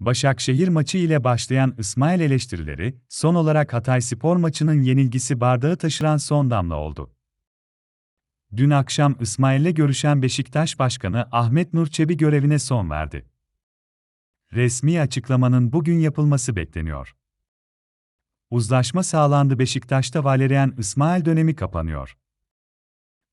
Başakşehir maçı ile başlayan İsmail eleştirileri, son olarak Hatay Spor maçının yenilgisi bardağı taşıran son damla oldu. Dün akşam İsmail'le görüşen Beşiktaş Başkanı Ahmet Nur Çebi görevine son verdi. Resmi açıklamanın bugün yapılması bekleniyor. Uzlaşma sağlandı Beşiktaş'ta Valerian İsmail dönemi kapanıyor.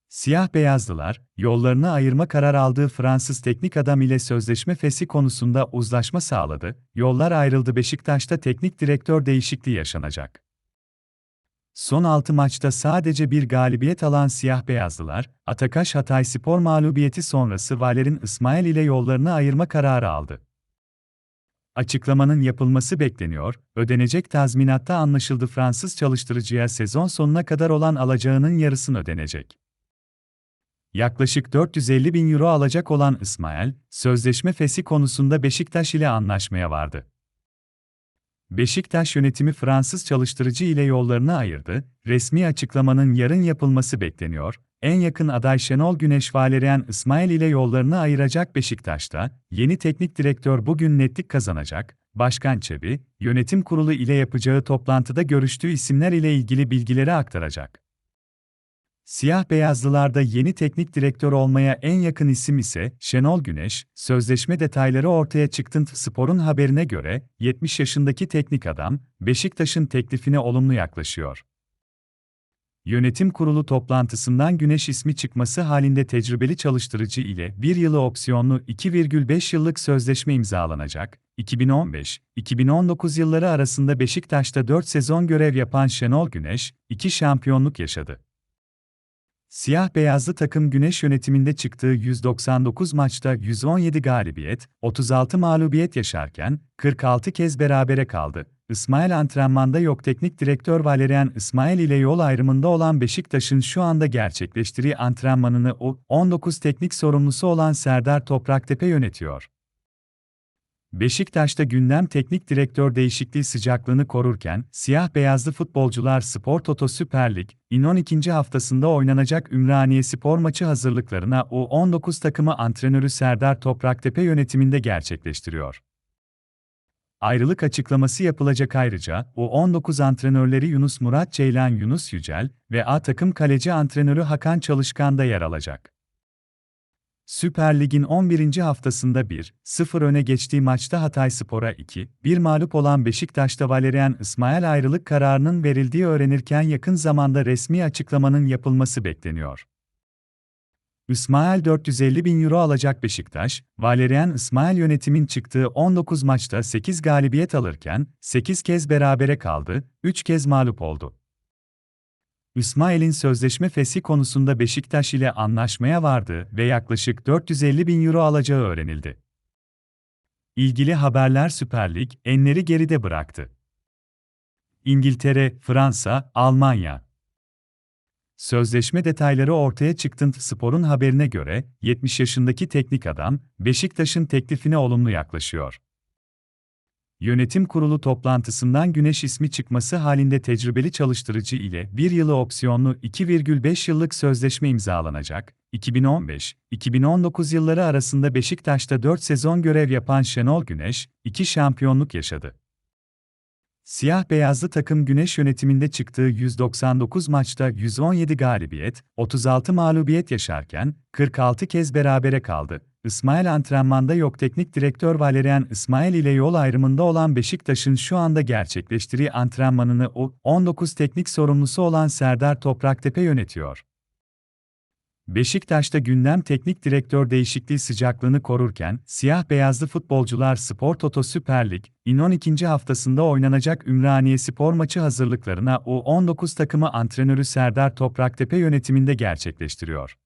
Siyah beyazlılar, yollarını ayırma karar aldığı Fransız teknik adam ile sözleşme fesi konusunda uzlaşma sağladı, yollar ayrıldı Beşiktaş'ta teknik direktör değişikliği yaşanacak. Son 6 maçta sadece bir galibiyet alan siyah beyazlılar, Atakaş Hatay Spor mağlubiyeti sonrası Valer'in İsmail ile yollarını ayırma kararı aldı. Açıklamanın yapılması bekleniyor, ödenecek tazminatta anlaşıldı Fransız çalıştırıcıya sezon sonuna kadar olan alacağının yarısını ödenecek. Yaklaşık 450 bin euro alacak olan İsmail, sözleşme fesi konusunda Beşiktaş ile anlaşmaya vardı. Beşiktaş yönetimi Fransız çalıştırıcı ile yollarını ayırdı, resmi açıklamanın yarın yapılması bekleniyor. En yakın aday Şenol Güneş Valerian İsmail ile yollarını ayıracak Beşiktaş'ta, yeni teknik direktör bugün netlik kazanacak, Başkan Çebi, yönetim kurulu ile yapacağı toplantıda görüştüğü isimler ile ilgili bilgileri aktaracak. Siyah beyazlılarda yeni teknik direktör olmaya en yakın isim ise Şenol Güneş, sözleşme detayları ortaya çıktı. Spor'un haberine göre 70 yaşındaki teknik adam Beşiktaş'ın teklifine olumlu yaklaşıyor. Yönetim kurulu toplantısından Güneş ismi çıkması halinde tecrübeli çalıştırıcı ile bir yılı opsiyonlu 2,5 yıllık sözleşme imzalanacak. 2015-2019 yılları arasında Beşiktaş'ta 4 sezon görev yapan Şenol Güneş, 2 şampiyonluk yaşadı. Siyah beyazlı takım Güneş yönetiminde çıktığı 199 maçta 117 galibiyet, 36 mağlubiyet yaşarken 46 kez berabere kaldı. İsmail antrenmanda yok teknik direktör Valerian İsmail ile yol ayrımında olan Beşiktaş'ın şu anda gerçekleştirdiği antrenmanını o 19 teknik sorumlusu olan Serdar Topraktepe yönetiyor. Beşiktaş'ta gündem teknik direktör değişikliği sıcaklığını korurken, siyah-beyazlı futbolcular Spor Toto Süper Lig, in 12. haftasında oynanacak Ümraniye Spor maçı hazırlıklarına U19 takımı antrenörü Serdar Topraktepe yönetiminde gerçekleştiriyor. Ayrılık açıklaması yapılacak ayrıca, U19 antrenörleri Yunus Murat Ceylan Yunus Yücel ve A takım kaleci antrenörü Hakan Çalışkan da yer alacak. Süper Lig'in 11. haftasında 1-0 öne geçtiği maçta Hatay Spor'a 2-1 mağlup olan Beşiktaş'ta Valerian İsmail ayrılık kararının verildiği öğrenirken yakın zamanda resmi açıklamanın yapılması bekleniyor. İsmail 450 bin euro alacak Beşiktaş, Valerian İsmail yönetimin çıktığı 19 maçta 8 galibiyet alırken 8 kez berabere kaldı, 3 kez mağlup oldu. İsmail'in sözleşme fesi konusunda Beşiktaş ile anlaşmaya vardı ve yaklaşık 450 bin euro alacağı öğrenildi. İlgili haberler Süper Lig, enleri geride bıraktı. İngiltere, Fransa, Almanya. Sözleşme detayları ortaya çıktı. Spor'un haberine göre 70 yaşındaki teknik adam Beşiktaş'ın teklifine olumlu yaklaşıyor. Yönetim kurulu toplantısından Güneş ismi çıkması halinde tecrübeli çalıştırıcı ile bir yılı opsiyonlu 2,5 yıllık sözleşme imzalanacak. 2015-2019 yılları arasında Beşiktaş'ta 4 sezon görev yapan Şenol Güneş, 2 şampiyonluk yaşadı. Siyah beyazlı takım Güneş yönetiminde çıktığı 199 maçta 117 galibiyet, 36 mağlubiyet yaşarken 46 kez berabere kaldı. İsmail antrenmanda yok teknik direktör Valerian İsmail ile yol ayrımında olan Beşiktaş'ın şu anda gerçekleştirdiği antrenmanını o 19 teknik sorumlusu olan Serdar Topraktepe yönetiyor. Beşiktaş'ta gündem teknik direktör değişikliği sıcaklığını korurken, siyah-beyazlı futbolcular Spor Toto Süper Lig, in 12. haftasında oynanacak Ümraniye Spor maçı hazırlıklarına U19 takımı antrenörü Serdar Topraktepe yönetiminde gerçekleştiriyor.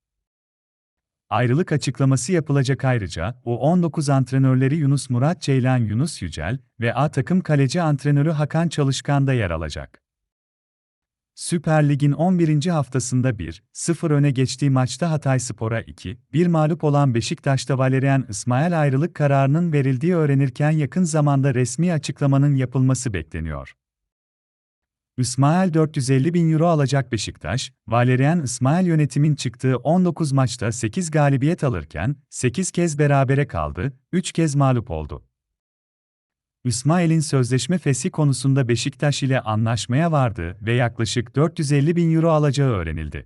Ayrılık açıklaması yapılacak ayrıca, U19 antrenörleri Yunus Murat Ceylan Yunus Yücel ve A takım kaleci antrenörü Hakan Çalışkan da yer alacak. Süper Lig'in 11. haftasında 1-0 öne geçtiği maçta Hatay Spor'a 2-1 mağlup olan Beşiktaş'ta Valerian İsmail ayrılık kararının verildiği öğrenirken yakın zamanda resmi açıklamanın yapılması bekleniyor. İsmail 450 bin euro alacak Beşiktaş, Valerian İsmail yönetimin çıktığı 19 maçta 8 galibiyet alırken 8 kez berabere kaldı, 3 kez mağlup oldu. İsmail'in sözleşme feshi konusunda Beşiktaş ile anlaşmaya vardı ve yaklaşık 450 bin euro alacağı öğrenildi.